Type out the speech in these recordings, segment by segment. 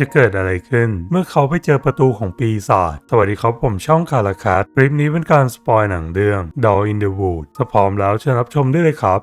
จะเกิดอะไรขึ้น เมื่อเขาไปเจอประตูของปีศาจ สวัสดีครับผมช่องคาราคัสคลิปนี้เป็นการสปอยหนังเรื่อง Doll in the Wood ถ้าพร้อมแล้วเชิญรับชมได้เลยครับ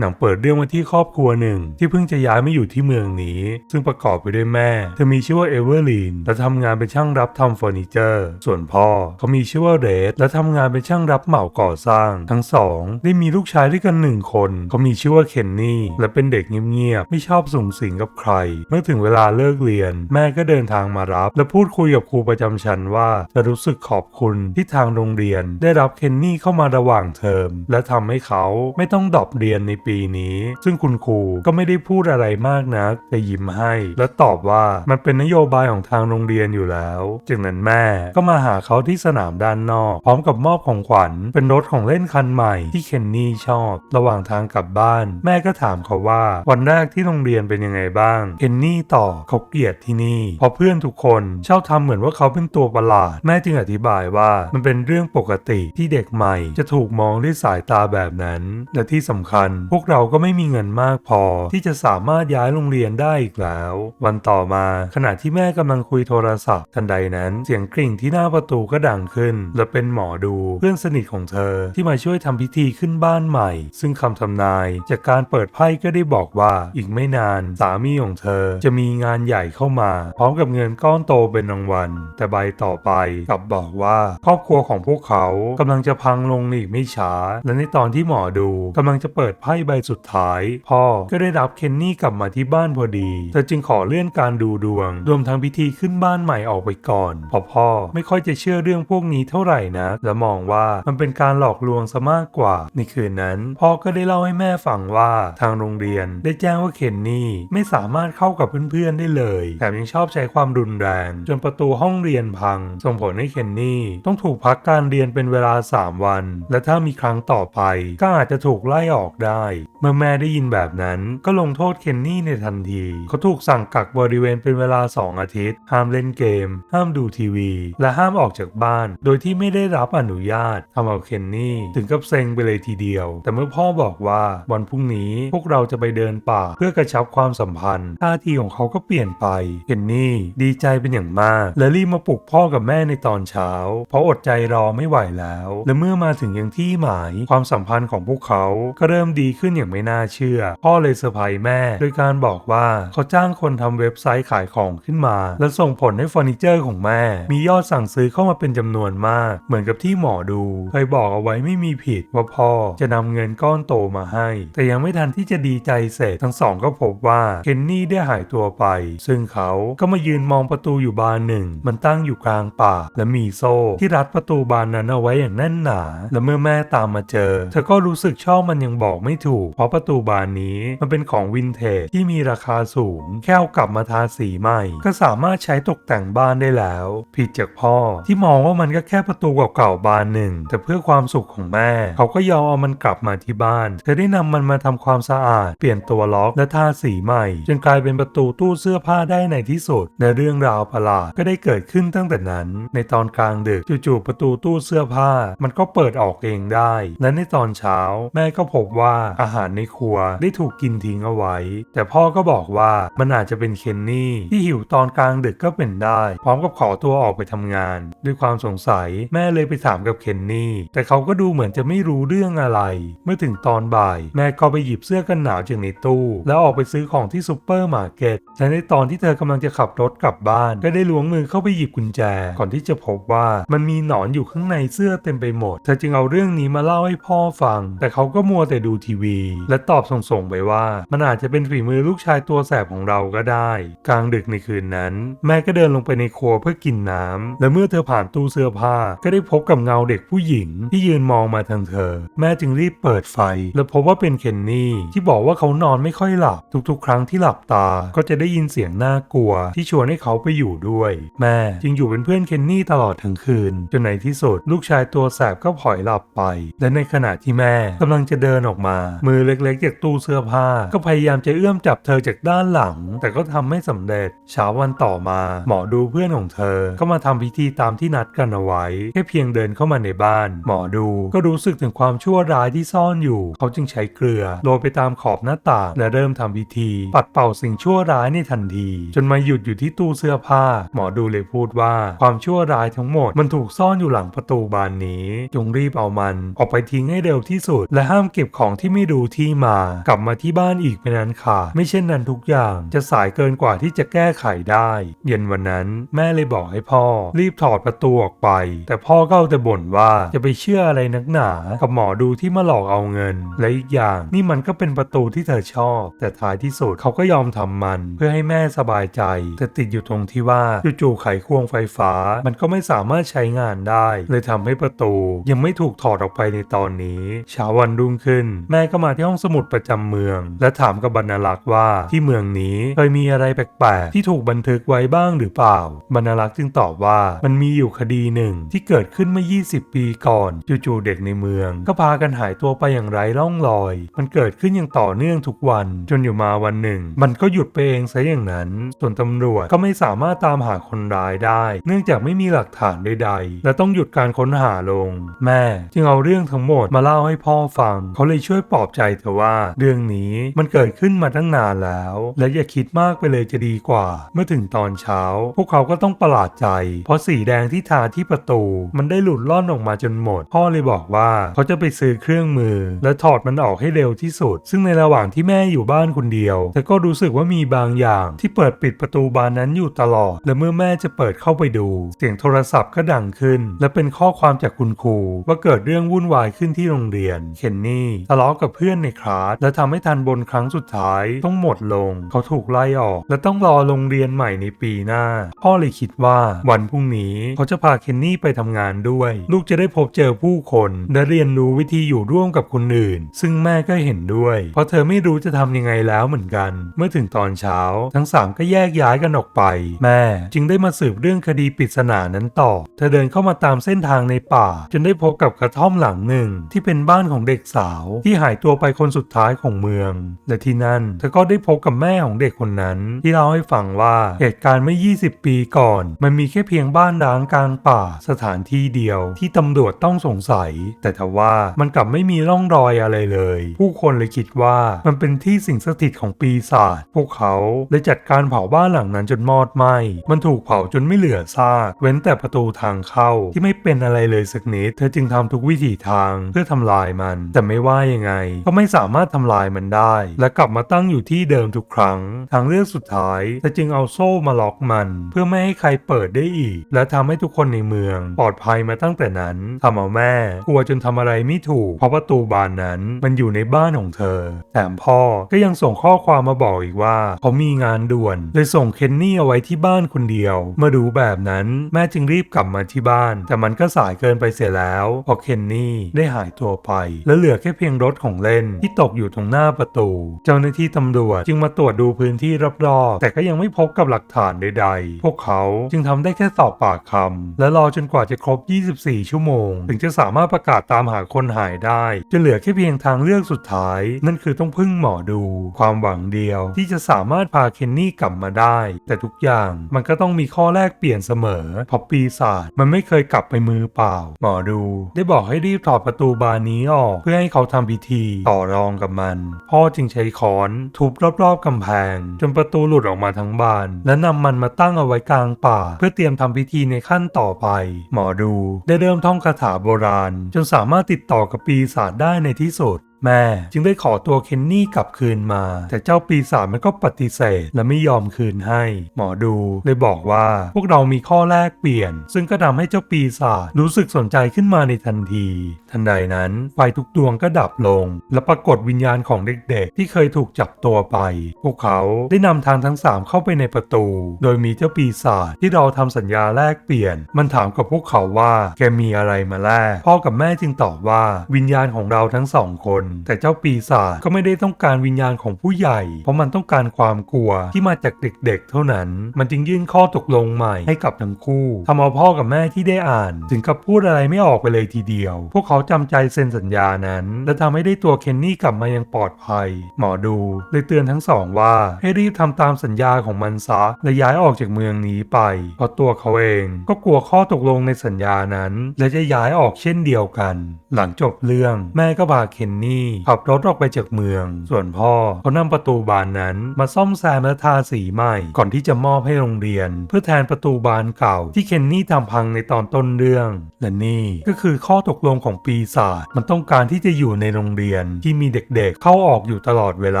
หนังเปิดเรื่องมาที่ครอบครัวหนึ่ง ที่เพิ่งจะย้ายมาอยู่ที่เมืองนี้ ซึ่งประกอบไปด้วยแม่ เธอมีชื่อว่าเอเวอร์ลีนและทำงานเป็นช่างรับทำเฟอร์นิเจอร์ ส่วนพ่อเขามีชื่อว่าเรดและทำงานเป็นช่างรับเหมาก่อสร้าง ทั้งสองได้มีลูกชายด้วยกันหนึ่งคน เขามีชื่อว่าเคนนี่และเป็นเด็กเงียบๆไม่ชอบสูงสิงกับใคร เมื่อถึงเวลาเลิกเรียน แม่ก็เดินทางมารับ และพูดคุยกับครูประจำชั้นว่าจะรู้สึกขอบคุณที่ทางโรงเรียน ได้รับเคนนี่เข้ามาระหว่างเทอมและทำให้เขาไม่ต้องดรอปเรียนในปีนี้ ซึ่งคุณครูก็ไม่ได้พูดอะไรมากนักแต่ยิ้มให้ และตอบว่ามันเป็นนโยบายของทางโรงเรียนอยู่แล้ว จากนั้นแม่ก็มาหาเขาที่สนามด้านนอก พร้อมกับมอบของขวัญ เป็นรถของเล่นคันใหม่ที่เคนนี่ชอบ ระหว่างทางกลับบ้าน แม่ก็ถามเขาว่า วันแรกที่โรงเรียนเป็นยังไงบ้างเคนนี่ตอบเขาเกลียดที่นี่เพราะเพื่อนทุกคนชอบทำเหมือนว่าเขาเป็นตัวประหลาด แม่จึงอธิบายว่ามันเป็นเรื่องปกติที่เด็กใหม่ จะถูกมองด้วยสายตาแบบนั้น และที่สำคัญพวกเราก็ไม่มีเงินมากพอ ที่จะสามารถย้ายโรงเรียนได้อีกแล้ว วันต่อมาขณะที่แม่กำลังคุยโทรศัพท์ ทันใดนั้นเสียงกริ่งที่หน้าประตูก็ดังขึ้น และเป็นหมอดูเพื่อนสนิทของเธอที่มาช่วยทำพิธีขึ้นบ้านใหม่ ซึ่งคำทำนาย จากการเปิดไพ่ก็ได้บอกว่าอีกไม่นานสามีของเธอ จะมีงานใหญ่เข้ามา พร้อมกับเงินก้อนโตเป็นรางวัล แต่ใบต่อไปกลับบอกว่าครอบครัวของพวกเขากำลังจะพังลงอีกไม่ช้า และในตอนที่หมอดูกำลังจะเปิดไพ่ใบสุดท้าย พ่อก็ได้รับเคนนี่กลับมาที่บ้านพอดี เธอจึงขอเลื่อนการดูดวง รวมทั้งพิธีขึ้นบ้านใหม่ออกไปก่อนเพราะพ่อไม่ค่อยจะเชื่อเรื่องพวกนี้เท่าไหร่นะ และมองว่ามันเป็นการหลอกลวงซะมากกว่า ในคืนนั้น พ่อก็ได้เล่าให้แม่ฟังว่าทางโรงเรียนได้แจ้งว่าเคนนี่ไม่สามารถเข้ากับเพื่อนๆได้เลยแถมยังชอบใช้ความรุนแรง จนประตูห้องเรียนพัง ส่งผลให้เคนนี่ต้องถูกพักการเรียนเป็นเวลา 3 วัน และถ้ามีครั้งต่อไปก็อาจจะถูกไล่ออกได้เมื่อแม่ได้ยินแบบนั้นก็ลงโทษเคนนี่ในทันที เขาถูกสั่งกักบริเวณเป็นเวลา 2 อาทิตย์ ห้ามเล่นเกม ห้ามดูทีวี และห้ามออกจากบ้าน โดยที่ไม่ได้รับอนุญาตทำเอาเคนนี่ถึงกับเซ็งไปเลยทีเดียว แต่เมื่อพ่อบอกว่าวันพรุ่งนี้พวกเราจะไปเดินป่าเพื่อกระชับความสัมพันธ์ท่าทีของเขาก็เปลี่ยนไปเคนนี่ดีใจเป็นอย่างมาก และรีบมาปลุกพ่อกับแม่ในตอนเช้า เพราะอดใจรอไม่ไหวแล้ว และเมื่อมาถึงยังที่หมายความสัมพันธ์ของพวกเขาก็เริ่มดีขึ้นอย่างไม่น่าเชื่อ พ่อเลยเซอร์ไพรส์แม่ โดยการบอกว่าเขาจ้างคนทำเว็บไซต์ขายของขึ้นมา และส่งผลให้เฟอร์นิเจอร์ของแม่ มียอดสั่งซื้อเข้ามาเป็นจำนวนมาก เหมือนกับที่หมอดูเคยบอกเอาไว้ไม่มีผิดว่าพ่อจะนำเงินก้อนโตมาให้ แต่ยังไม่ทันที่จะดีใจเสร็จทั้งสองก็พบว่าเคนนี่ได้หายตัวไป ซึ่งเขาก็มายืนมองประตูอยู่บานหนึ่ง มันตั้งอยู่กลางป่า และมีโซ่ที่รัดประตูบานนั้นเอาไว้อย่างแน่นหนา และเมื่อแม่ตามมาเจอ เธอก็รู้สึกชอบมันยังบอกไม่ถูกเพราะประตูบานนี้มันเป็นของวินเทจที่มีราคาสูง แค่เอากลับมาทาสีใหม่ ก็สามารถใช้ตกแต่งบ้านได้แล้ว ผิดจากพ่อที่มองว่ามันก็แค่ประตูเก่าๆบานหนึ่ง แต่เพื่อความสุขของแม่ เขาก็ยอมเอามันกลับมาที่บ้าน เธอได้นำมันมาทำความสะอาด เปลี่ยนตัวล็อกและทาสีใหม่ จนกลายเป็นประตูตู้เสื้อผ้าได้ในที่สุดและเรื่องราวประหลาดก็ได้เกิดขึ้นตั้งแต่นั้น ในตอนกลางดึกจู่ๆประตูตู้เสื้อผ้า มันก็เปิดออกเองได้ และในตอนเช้า แม่ก็พบว่าอาหารในครัวได้ถูกกินทิ้งเอาไว้ แต่พ่อก็บอกว่ามันอาจจะเป็นเคนนี่ที่หิวตอนกลางดึกก็เป็นได้ พร้อมกับขอตัวออกไปทำงาน ด้วยความสงสัยแม่เลยไปถามกับเคนนี่ แต่เขาก็ดูเหมือนจะไม่รู้เรื่องอะไร เมื่อถึงตอนบ่าย แม่ก็ไปหยิบเสื้อกันหนาวจากในตู้ แล้วออกไปซื้อของที่ซูเปอร์มาร์เก็ตและในตอนที่เธอกำลังจะขับรถกลับบ้าน ก็ได้ล้วงมือเข้าไปหยิบกุญแจ ก่อนที่จะพบว่ามันมีหนอนอยู่ข้างในเสื้อเต็มไปหมด เธอจึงเอาเรื่องนี้มาเล่าให้พ่อฟัง แต่เขาก็มัวแต่ดูทีวีและตอบส่งๆไปว่า มันอาจจะเป็นฝีมือลูกชายตัวแสบของเราก็ได้ กลางดึกในคืนนั้น แม่ก็เดินลงไปในครัวเพื่อกินน้ำและเมื่อเธอผ่านตู้เสื้อผ้า ก็ได้พบกับเงาเด็กผู้หญิง ที่ยืนมองมาทางเธอ แม่จึงรีบเปิดไฟ และพบว่าเป็นเคนนี่ที่บอกว่าเขานอนไม่ค่อยหลับ ทุกๆ ครั้งที่หลับตาก็จะได้ยินเสียงน่ากลัว ที่ชวนให้เขาไปอยู่ด้วย แม่จึงอยู่เป็นเพื่อนเคนนี่ตลอดทั้งคืนจนในที่สุด ลูกชายตัวแสบก็ผลอยหลับไป และในขณะที่แม่กำลังจะเดินออกมามือเล็กๆจากตู้เสื้อผ้า ก็พยายามจะเอื้อมจับเธอจากด้านหลัง แต่ก็ทำไม่สำเร็จเช้าวันต่อมา หมอดูเพื่อนของเธอ ก็มาทำพิธีตามที่นัดกันเอาไว้ แค่เพียงเดินเข้ามาในบ้าน หมอดูก็รู้สึกถึงความชั่วร้ายที่ซ่อนอยู่ เขาจึงใช้เกลือโรยไปตามขอบหน้าต่างและเริ่มทำพิธี ปัดเป่าสิ่งชั่วร้ายในทันที จนมาหยุดอยู่ที่ตู้เสื้อผ้า หมอดูเลยพูดว่า ความชั่วร้ายทั้งหมด มันถูกซ่อนอยู่หลังประตูบานนี้ จงรีบเอามัน ออกไปทิ้งให้เร็วที่สุด และห้ามเก็บของที่ไม่รู้ที่มา กลับมาที่บ้านอีกเป็นนั้นค่ะ ไม่เช่นนั้นทุกอย่างจะสายเกินกว่าที่จะแก้ไขได้ เย็นวันนั้นแม่เลยบอกให้พ่อ รีบถอดประตูออกไป แต่พ่อก็เอาแต่บ่นว่าจะไปเชื่ออะไรนักหนากับหมอดูที่มาหลอกเอาเงิน และอีกอย่างนี่มันก็เป็นประตูที่เธอชอบ แต่ท้ายที่สุดเขาก็ยอมทำมัน เพื่อให้แม่สบายใจ แต่ติดอยู่ตรงที่ว่าจู่ๆไขควงไฟฟ้า มันก็ไม่สามารถใช้งานได้ เลยทำให้ประตู ยังไม่ถูกถอดออกไปในตอนนี้เช้าวันรุ่งขึ้น แม่ก็มาที่ห้องสมุดประจำเมือง และถามกับบรรณลักษ์ว่าที่เมืองนี้เคยมีอะไรแปลกๆที่ถูกบันทึกไว้บ้างหรือเปล่า บรรณลักษ์จึงตอบว่ามันมีอยู่คดีหนึ่งที่เกิดขึ้นเมื่อ 20 ปีก่อนจู่ๆเด็กในเมือง ก็พากันหายตัวไปอย่างไร้ร่องรอย มันเกิดขึ้นอย่างต่อเนื่องทุกวัน จนอยู่มาวันหนึ่ง มันก็หยุดไปเองซะอย่างนั้น ส่วนตำรวจก็ไม่สามารถตามหาคนร้ายได้ เนื่องจากไม่มีหลักฐานใดๆ และต้องหยุดการค้นหาลง แม่ จึงเอาเรื่องทั้งหมดมาเล่าให้พ่อฟัง เขาเลยช่วยปลอบใจเธอว่า เรื่องนี้มันเกิดขึ้นมาตั้งนานแล้ว และอย่าคิดมากไปเลยจะดีกว่า เมื่อถึงตอนเช้า พวกเขาก็ต้องประหลาดใจ เพราะสีแดงที่ทาที่ประตู มันได้หลุดล่อนออกมาจนหมด พ่อเลยบอกว่าเขาจะไปซื้อเครื่องมือ และถอดมันออกให้เร็วที่สุด ซึ่งในระหว่างที่แม่อยู่บ้านคนเดียวเธอก็รู้สึกว่ามีบางอย่าง ที่เปิดปิดประตูบานนั้นอยู่ตลอด และเมื่อแม่จะเปิดเข้าไปดู เสียงโทรศัพท์ก็ดังขึ้น และเป็นข้อความจากคุณครูว่าเกิดเรื่องวุ่นวายขึ้นที่โรงเรียนเคนนี่ทะเลาะกับเพื่อนในคลาสและทำให้ทันบนครั้งสุดท้ายต้องหมดลง เขาถูกไล่ออก และต้องรอโรงเรียนใหม่ในปีหน้า พ่อเลยคิดว่าวันพรุ่งนี้เขาจะพาเคนนี่ไปทำงานด้วย ลูกจะได้พบเจอผู้คนและเรียนรู้วิธีอยู่ร่วมกับคนอื่น ซึ่งแม่ก็เห็นด้วย เพราะเธอไม่รู้จะทำยังไงแล้วเหมือนกัน เมื่อถึงตอนเช้า ทั้งสามก็แยกย้ายกันออกไป แม่จึงได้มาสืบเรื่องคดีปริศนานั้นต่อ เธอเดินเข้ามาตามเส้นทางในป่า จนได้พบกับกระท่อมหลังหนึ่งที่เป็นบ้านของเด็กสาวที่หายตัวไปคนสุดท้ายของเมือง และที่นั่นเธอก็ได้พบกับแม่ของเด็กคนนั้น ที่เล่าให้ฟังว่าเหตุการณ์เมื่อ 20 ปีก่อน มันมีแค่เพียงบ้านร้างกลางป่าสถานที่เดียว ที่ตำรวจต้องสงสัย แต่ทว่ามันกลับไม่มีร่องรอยอะไรเลย ผู้คนเลยคิดว่ามันเป็นที่สิ่งสถิตของปีศาจพวกเขาเลยจัดการเผาบ้านหลังนั้นจนมอดไหม้มันถูกเผาจนไม่เหลือซากเว้นแต่ประตูทางเข้าที่ไม่เป็นอะไรเลยสักนิด เธอจึงทำทุกวิถีทางเพื่อทำลายมัน แต่ไม่ว่ายังไงก็ไม่สามารถทำลายมันได้ และกลับมาตั้งอยู่ที่เดิมทุกครั้ง ทางเลือกสุดท้ายเธอจึงเอาโซ่มาล็อกมัน เพื่อไม่ให้ใครเปิดได้อีก และทำให้ทุกคนในเมือง ปลอดภัยมาตั้งแต่นั้นทำเอาแม่กลัวจนทำอะไรไม่ถูก เพราะประตูบานนั้นมันอยู่ในบ้านของเธอ แถมพ่อก็ยังส่งข้อความมาบอกอีกว่าเขามีงานด่วน เลยส่งเคนนี่เอาไว้ที่บ้านคนเดียว เมื่อรู้แบบนั้นแม่จึงรีบกลับมาที่บ้าน แต่มันก็สายเกินไปเสียแล้วพราะเคนนี่ได้หายตัวไป และเหลือแค่เพียงรถของเล่น ที่ตกอยู่ตรงหน้าประตู เจ้าหน้าที่ตำรวจจึงมาตรวจดูพื้นที่รอบๆ แต่ก็ยังไม่พบกับหลักฐานใดๆ พวกเขาจึงทำได้แค่สอบปากคำและรอจนกว่าจะครบ 24 ชั่วโมง ถึงจะสามารถประกาศตามหาคนหายได้จะเหลือแค่เพียงทางเลือกสุดท้าย นั่นคือต้องพึ่งหมอดู ความหวังเดียวที่จะสามารถพาเคนนี่กลับมาได้ แต่ทุกอย่างมันก็ต้องมีข้อแรกเปลี่ยนเสมอเพราะปีศาจมันไม่เคยกลับไปมือเปล่า หมอดู ได้บอกให้รีบถอดประตูบานนี้ออก เพื่อให้เขาทำพิธีต่อรองกับมัน พ่อจึงใช้ค้อนทุบรอบๆกำแพง จนประตูหลุดออกมาทั้งบาน และนำมันมาตั้งเอาไว้กลางป่า เพื่อเตรียมทำพิธีในขั้นต่อไป หมอดูได้เริ่มท่องคาถาโบราณ จนสามารถติดต่อกับปีศาจได้ในที่สุด แม่จึงได้ขอตัวเคนนี่กลับคืนมา แต่เจ้าปีศาจมันก็ปฏิเสธและไม่ยอมคืนให้ หมอดูเลยบอกว่าพวกเรามีข้อแรกเปลี่ยน ซึ่งก็ทำให้เจ้าปีศาจรู้สึกสนใจขึ้นมาในทันที ทันใดนั้นไฟทุกดวงก็ดับลง และปรากฏวิญญาณของเด็กๆ ที่เคยถูกจับตัวไป พวกเขาได้นำทางทั้งสามเข้าไปในประตู โดยมีเจ้าปีศาจที่เราทำสัญญาแลกเปลี่ยน มันถามกับพวกเขาว่าแกมีอะไรมาแลกพ่อกับแม่จึงตอบว่าวิญญาณของเราทั้งสองคนแต่เจ้าปีศาจก็ไม่ได้ต้องการวิญญาณของผู้ใหญ่ เพราะมันต้องการความกลัวที่มาจากเด็กๆ เท่านั้น มันจึงยื่นข้อตกลงใหม่ให้กับทั้งคู่ทำเอาพ่อกับแม่ที่ได้อ่าน ถึงกับพูดอะไรไม่ออกไปเลยทีเดียว พวกเขาจำใจเซ็นสัญญานั้น และทำให้ได้ตัวเคนนี่กลับมายังปลอดภัย หมอดูเลยเตือนทั้งสองว่าให้รีบทำตามสัญญาของมันซะและย้ายออกจากเมืองนี้ไปเพราะตัวเขาเองก็กลัวข้อตกลงในสัญญานั้น และจะย้ายออกเช่นเดียวกัน หลังจบเรื่องแม่ก็พาเคนนี่ขับรถออกไปจากเมือง ส่วนพ่อเขานำประตูบานนั้น มาซ่อมแซมและทาสีใหม่ ก่อนที่จะมอบให้โรงเรียน เพื่อแทนประตูบานเก่า ที่เคนนี่ทำพังในตอนต้นเรื่อง และนี่ก็คือข้อตกลงของปีศาจมันต้องการที่จะอยู่ในโรงเรียนที่มีเด็กๆ เข้าออกอยู่ตลอดเวล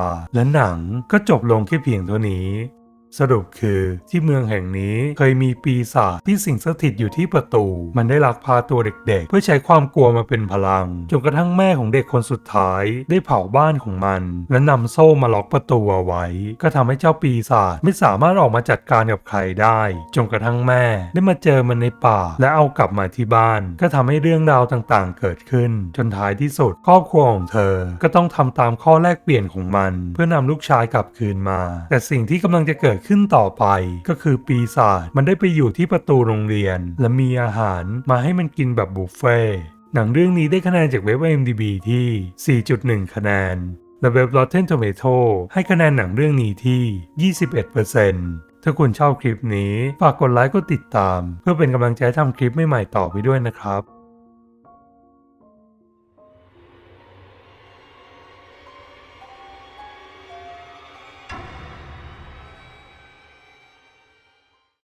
า และหนังก็จบลงแค่เพียงเท่านี้ สรุปคือที่เมืองแห่งนี้เคยมีปีศาจที่สิงสถิตอยู่ที่ประตู มันได้ลักพาตัวเด็กๆ เพื่อใช้ความกลัวมาเป็นพลัง จนกระทั่งแม่ของเด็กคนสุดท้าย ได้เผาบ้านของมัน และนำโซ่มาล็อกประตูเอาไว้ ก็ทำให้เจ้าปีศาจไม่สามารถออกมาจัดการกับใครได้ จนกระทั่งแม่ได้มาเจอมันในป่า และเอากลับมาที่บ้าน ก็ทำให้เรื่องราวต่างๆ เกิดขึ้น จนท้ายที่สุด ครอบครัวของเธอ ก็ต้องทำตามข้อแลกเปลี่ยนของมัน เพื่อนำลูกชายกลับคืนมา แต่สิ่งที่กำลังจะเกิดขึ้นต่อไป ก็คือปีศาจมันได้ไปอยู่ที่ประตูโรงเรียน และมีอาหารมาให้มันกินแบบบุฟเฟ่หนังเรื่องนี้ได้คะแนนจากเว็บ IMDb ที่ 4.1 คะแนน และเว็บ Rotten Tomato ให้คะแนนหนังเรื่องนี้ที่ 21%ถ้าคุณชอบคลิปนี้ ฝากกดไลค์กดติดตาม เพื่อเป็นกำลังใจทำคลิปใหม่ๆต่อไปด้วยนะครับ